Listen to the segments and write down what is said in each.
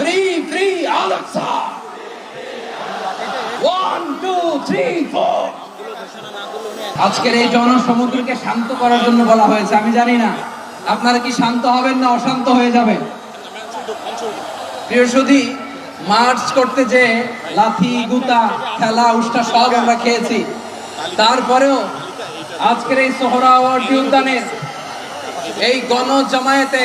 Three, three, Al-Aqsa. One, two, three, four. আজকের এই জনসমুদ্রকে শান্ত করার জন্য বলা হয়েছে আমি জানি না আপনারা কি শান্ত হবেন না অশান্ত হয়ে যাবেন মার্চ করতে যে লাথি গুতা খেলা উষ্টা সব আমরা খেয়েছি তারপরেও আজকের এই সোহরাওয়ার্ডি উদ্যানের এই গণ জামায়াতে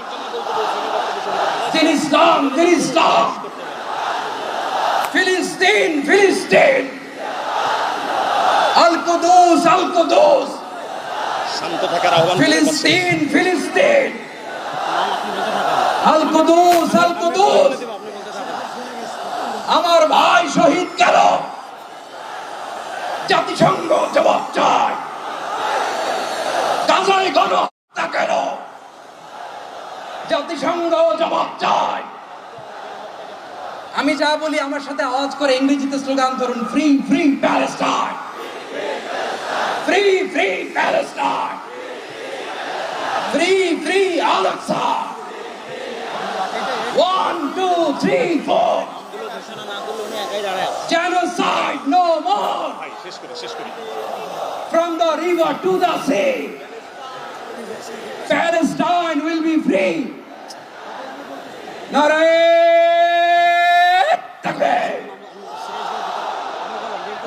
তাকবীর ফিলিস্তিন ফিলিস্তিন ফিলিস্তিন ফিলিস্তিন আল কুদুস আল কুদুস শান্ত থাকার আহ্বান ফিলিস্তিন ফিলিস্তিন আল কুদুস আল কুদুস আমার ভাই শহীদ গেল জাতিসংঘ জবাব চায়। গাজায় গণহত্যা কেন? জাতিসংঘ জবাব চায়। আমি যা বলি আমার সাথে আওয়াজ করে ইংরেজিতে স্লোগান ধরুন free free Palestine free free Palestine free free Al Aqsa one two three four genocide no more from the river to the sea Palestine will be free Narayan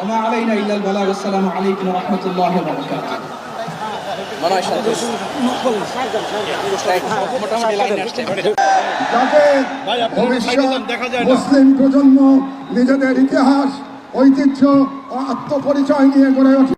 وما علينا إلا البلاغ السلام عليكم ورحمة الله وبركاته মনে হয় সন্তোষ মোটামুটি লাইন আসছে যাতে ভাই, আপনারা ভবিষ্যৎ সাইডে যান, দেখা যায় না। মুসলিম প্রজন্ম নিজেদের ইতিহাস ঐতিহ্য ও আত্মপরিচয় নিয়ে গড়ে ওঠে